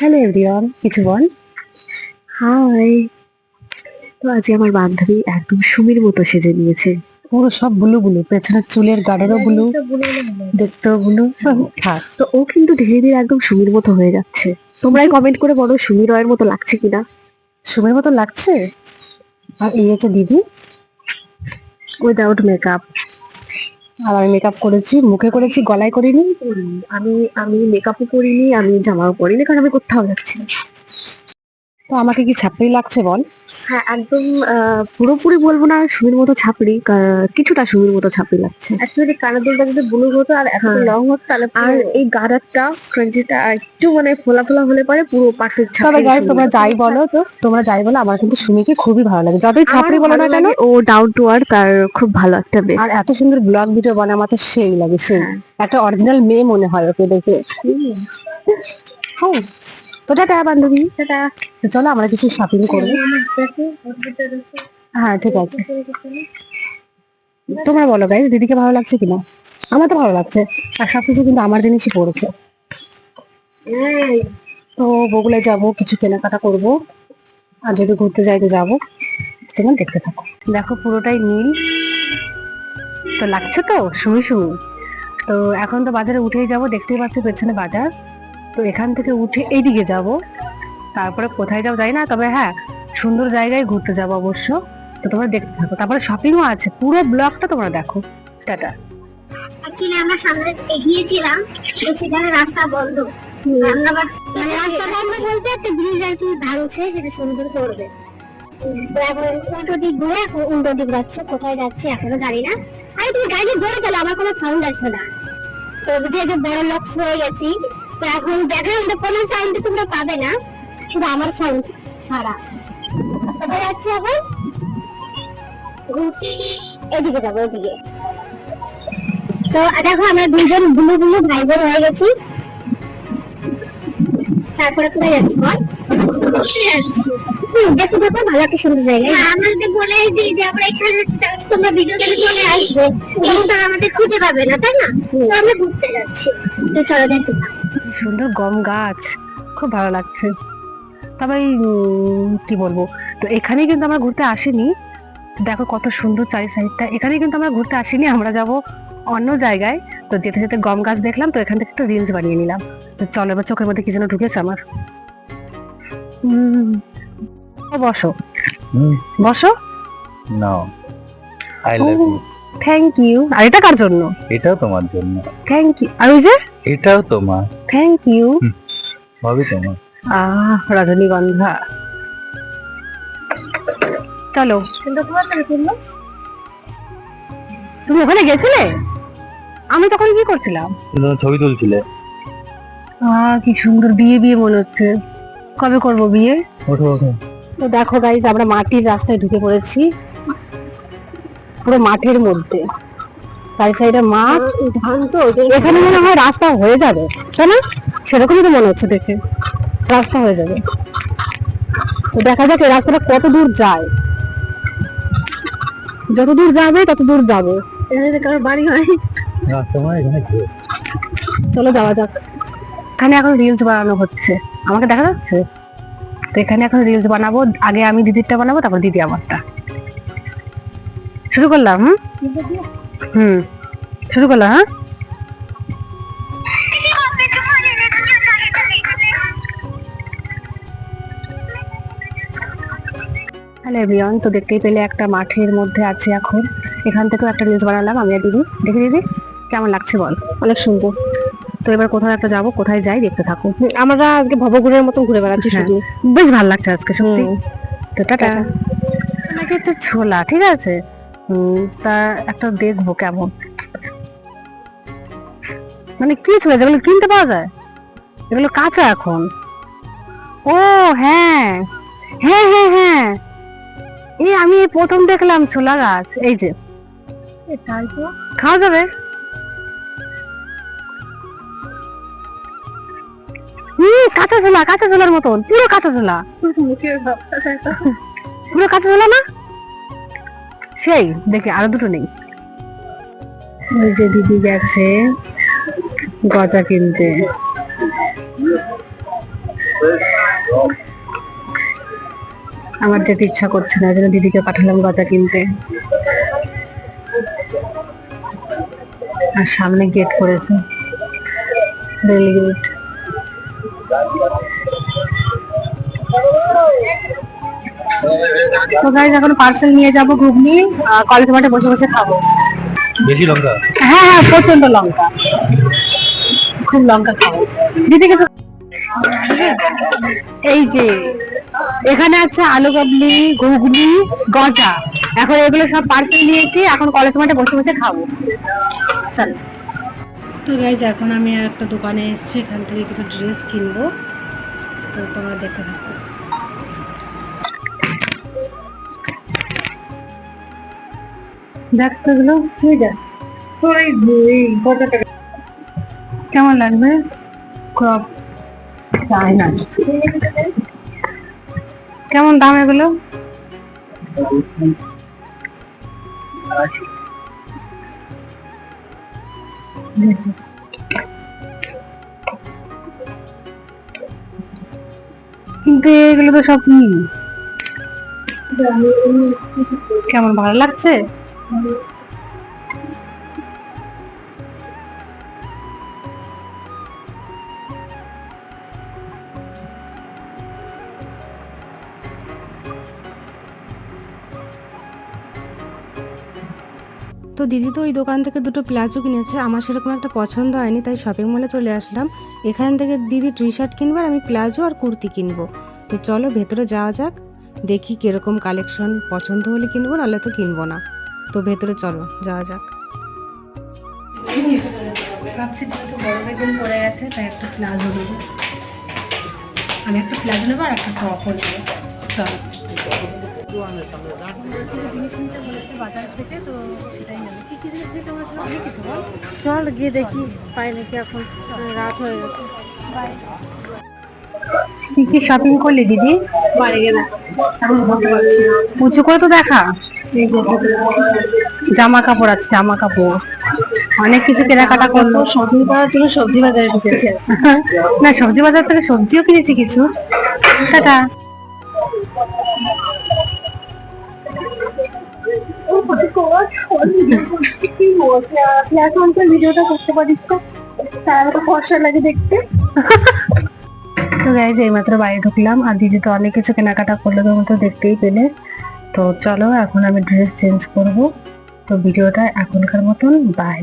Hello everyone কিছু বল high তো আজকে আমার বান্ধবী একদম সুমির মতো সেজে নিয়েছে। পুরো সব বুলু বুলু পেছনের চুলের গাড়েরও বুলু দেখতেও বুলু। থাক। তো ও কিন্তু ধীরে ধীরে একদম সুমির মতো হয়ে যাচ্ছে। তোমরাই কমেন্ট করে বলো সুমি রয়ের মতো লাগছে কিনা। সুমির মতো লাগছে? আর এই হচ্ছে দিদি? উইদাউট মেকআপ আর আমি মেকআপ করেছি, মুখে করেছি, গলায় করিনি। আমি আমি মেকআপও করিনি, আমি জামাও করিনি, কারণ আমি কোথাও যাচ্ছি তো আমাকে কি ছাপড়ি লাগছে বল? হ্যাঁ একদম পুরোপুরি বলব না সুমির মতো ছাপড়ি কিছুটা সুমির মতো ছাপড়ি লাগছে। অ্যাকচুয়ালি কানের দুলটা যদি ব্লু হতো আর এত হ্যাঁ। লং হতো তাহলে আর এই গাদারটা ক্রাঞ্চিটা একটু মানে ফোলা ফোলা হলে পরে পুরো পারফেক্ট তবে গাইস তোমরা যাই বলো তো তোমরা যাই বলো আমার কিন্তু সুমিকে খুবই ভালো লাগে। যতই ছাপড়ি বলো না কেন ও ডাউন টু আর্থ তার খুব ভালো একটা মেয়ে আর এত সুন্দর ব্লগ ভিডিও বানায় আমার তো সেই লাগে সেই। হ্যাঁ। একটা অরিজিনাল মেয়ে মনে হয় ওকে দেখে। হ্যাঁ। তো টাটা, বান্ধবী, টাটা। তো চলো আমরা কিছু শপিং করব হ্যাঁ ঠিক আছে। তোমরা বলো গাইস দিদিকে ভালো লাগছে কিনা? আমার তো ভালো লাগছে। আর সবকিছু কিন্তু আমার জিনিসই পড়েছে। তো বগুলে যাব, কিছু কেনাকাটা করব। আর যদি ঘুরতে যাই, তো যাব। তোমরা দেখতে থাকো। দেখো, পুরোটাই নীল। তো লাগছে তো সুমি সুমি তো এখন তো বাজারে উঠেই যাব, দেখতেই পাচ্ছ পেছনে বাজার। তো এখান থেকে উঠে এইদিকে যাব। তারপরে কোথায় যাব যাই না, তবে হ্যাঁ সুন্দর জায়গায় ঘুরতে যাব অবশ্য। তো তোমরা দেখতে থাকো। তারপরে শপিংও আছে। পুরো ব্লগটা তোমরা দেখো। টাটা। আমরা সামনে এগিয়েছিলাম, তো সেখানে রাস্তা বন্ধ। আমরা মানে বলতে একটা ব্রিজ আর কি সেটা সুন্দর করবে। যাচ্ছে, কোথায় যাচ্ছে এখনও জানি না। আরে তুমি গাড়ি ঘুরে আমার কোনো সাউন্ড আসবে না। তো যেহেতু বড় লক্স হয়ে গেছি। তো এখন ব্যাকগ্রাউন্ডে কোনো সাউন্ড তোমরা পাবে না শুধু আমার সাউন্ড ছাড়া। কোথায় যাচ্ছে এখন? এদিকে যাব তো দেখো আমরা দুজন বুলু বুলু ভাই বোন হয়ে গেছি। তারপরে কোথায় যাচ্ছি বল? দেখো দেখো ভালো একটা সুন্দর জায়গা। আমাদের বলে দিই যে আমরা এখানে তোমরা ভিডিও চলে আসবে। তারা আমাদের খুঁজে পাবে না তাই না? তো আমরা ঘুরতে যাচ্ছি। তো চলো দেখো। সুন্দর গম গাছ। খুব ভালো লাগছে। তবে কি বলব? তো এখানে কিন্তু আমরা ঘুরতে আসিনি। দেখো কত সুন্দর চারি সাইডটা এখানে কিন্তু আমরা ঘুরতে আসিনি আমরা যাব অন্য জায়গায়। তো যেতে যেতে গম গাছ দেখলাম তো এখান থেকে একটু রিলস বানিয়ে নিলাম। তো চলো এবার চোখের মধ্যে কি যেন ঢুকেছে আমার। বসো। বসো। নাও। I love you thank you আর এটা কার জন্য? এটাও তোমার জন্য। থ্যাংক ইউ আর ওই যে? এটাও তোমার? থ্যাংক ইউ সবই তোমার। আহ রজনীগন্ধা। চলো। তুমি ওখানে গেছিলে? আমি তখন কি করছিলাম? ছবি তুলছিলে। আহ কি সুন্দর বিয়ে বিয়ে মনে হচ্ছে। কবে করব বিয়ে? ওঠো ওঠো। তো দেখো গাইজ আমরা মাটির রাস্তায় ঢুকে পড়েছি। পুরো মাঠের মধ্যে। চারি সাইডে মাঠ ধান তো এখানে মনে হয় রাস্তা হয়ে যাবে তাই না? সেরকমই তো মনে হচ্ছে দেখে। রাস্তা হয়ে যাবে। তো দেখা যাক এই রাস্তাটা কত দূর যায়। যত দূর যাবে তত দূর যাবে। বাড়ি হয়। রাস্তা মানে। চলো যাওয়া যাক। এখানে এখন রিলস বানানো হচ্ছে। আমাকে দেখা যাচ্ছে? তো এখানে এখন রিলস বানাবো আগে আমি দিদিরটা বানাবো তারপর দিদি আমারটা। শুরু করলাম হুম? হুম। শুরু করলাম হ্যাঁ? হ্যালো এভরিওয়ান তো দেখতেই পেলে একটা মাঠের মধ্যে আছে এখন। এখান থেকেও একটা রিলস বানালাম আমি আর দিদি। দেখি দিদি কেমন লাগছে বল? অনেক সুন্দর। তো এবার কোথাও একটা যাব কোথায় যাই দেখতে থাকো। আমরা আজকে ভবঘুরের মতন ঘুরে বেড়াচ্ছি হ্যাঁ। শুধু। বেশ ভালো লাগছে আজকে সত্যি। তো টাটা। নাকি হচ্ছে ছোলা ঠিক আছে? তা একটা দেখব কেমন। মানে কি ছোলা? যেগুলো কিনতে পাওয়া যায়? এগুলো কাঁচা এখন। ও হ্যাঁ। হ্যাঁ হ্যাঁ হ্যাঁ। এই আমি প্রথম দেখলাম ছোলা গাছ। এই যে। খাওয়া যাবে? কাঁচা ছোলা কাঁচা ছোলার মতন। পুরো কাঁচা ছোলা। পুরো কাঁচা ছোলা না? সেই, দেখি আরও দুটো নেই। যে দিদি গেছে গজা কিনতে। আমার যেতে ইচ্ছা করছে না জন্য দিদিকে পাঠালাম গজা কিনতে। আর সামনে গেট করেছে রেল গেট তো গাইজ এখন পার্সেল নিয়ে যাব ঘুগনি কলেজ মাঠে বসে বসে খাব। বেশি লঙ্কা? হ্যাঁ হ্যাঁ প্রচণ্ড লঙ্কা। খুব লঙ্কা খাব। দিদিকে তো এই যে এখানে আছে আলু কাবলি ঘুগনি গজা। এখন এগুলো সব পার্সেল নিয়েছি এখন কলেজ মাঠে বসে বসে খাব। চল। তো গাইজ এখন আমি একটা দোকানে এসেছি এখান থেকে কিছু ড্রেস কিনবো। তো তোমরা দেখতে থাকো। দেখ তো এগুলো তুই দেখ তোর এই টাকা কেমন লাগবে? ক্রপ চাই না? কেমন দাম এগুলো? কিন্তু এগুলো তো সব কেমন ভালো লাগছে? তো দিদি তো ওই দোকান থেকে দুটো প্লাজো কিনেছে। আমার সেরকম একটা পছন্দ হয়নি, তাই শপিং মলে চলে আসলাম। এখান থেকে দিদি টি শার্ট কিনবো আর আমি প্লাজো আর কুর্তি কিনবো। তো চলো ভেতরে যাওয়া যাক, দেখি কীরকম কালেকশন পছন্দ হলে কিনবো, নাহলে তো কিনবো না। তো ভেতরে চলো যাওয়া যাক। ভাবছি যেহেতু গরমের দিন পড়ে গেছে তাই একটা প্লাজো নেব। আমি একটা প্লাজো নেব আর একটা টপও নেব চলো। কিছু জিনিস নিতে বলেছে বাজার থেকে তো সেটাই নেব কি কি জিনিস নিতে বলেছিল অনেক কিছু বল চল গিয়ে দেখি পাই নাকি এখন রাত হয়ে গেছে। কি কি শপিং করলি দিদি? বাড়ি গেলে। এখন বলতে পারছি উঁচু করে তো দেখা। জামা কাপড় আছে জামা কাপড়। অনেক কিছু কেনাকাটা করল। সবজি করার জন্য সবজি বাজারে ঢুকেছে। না সবজি বাজার থেকে সবজিও কিনেছি কিছু। টাটা। ভিডিওটা করতে পারিস তো তার ফর্সা লাগে দেখতে তো গাইজ এইমাত্র বাড়ি ঢুকলাম। আর দিদি তো অনেক কিছু কেনাকাটা করল তোমার তো দেখতেই পেলে। তো চলো এখন আমি ড্রেস চেঞ্জ করব। তো ভিডিওটা এখনকার মতন বাই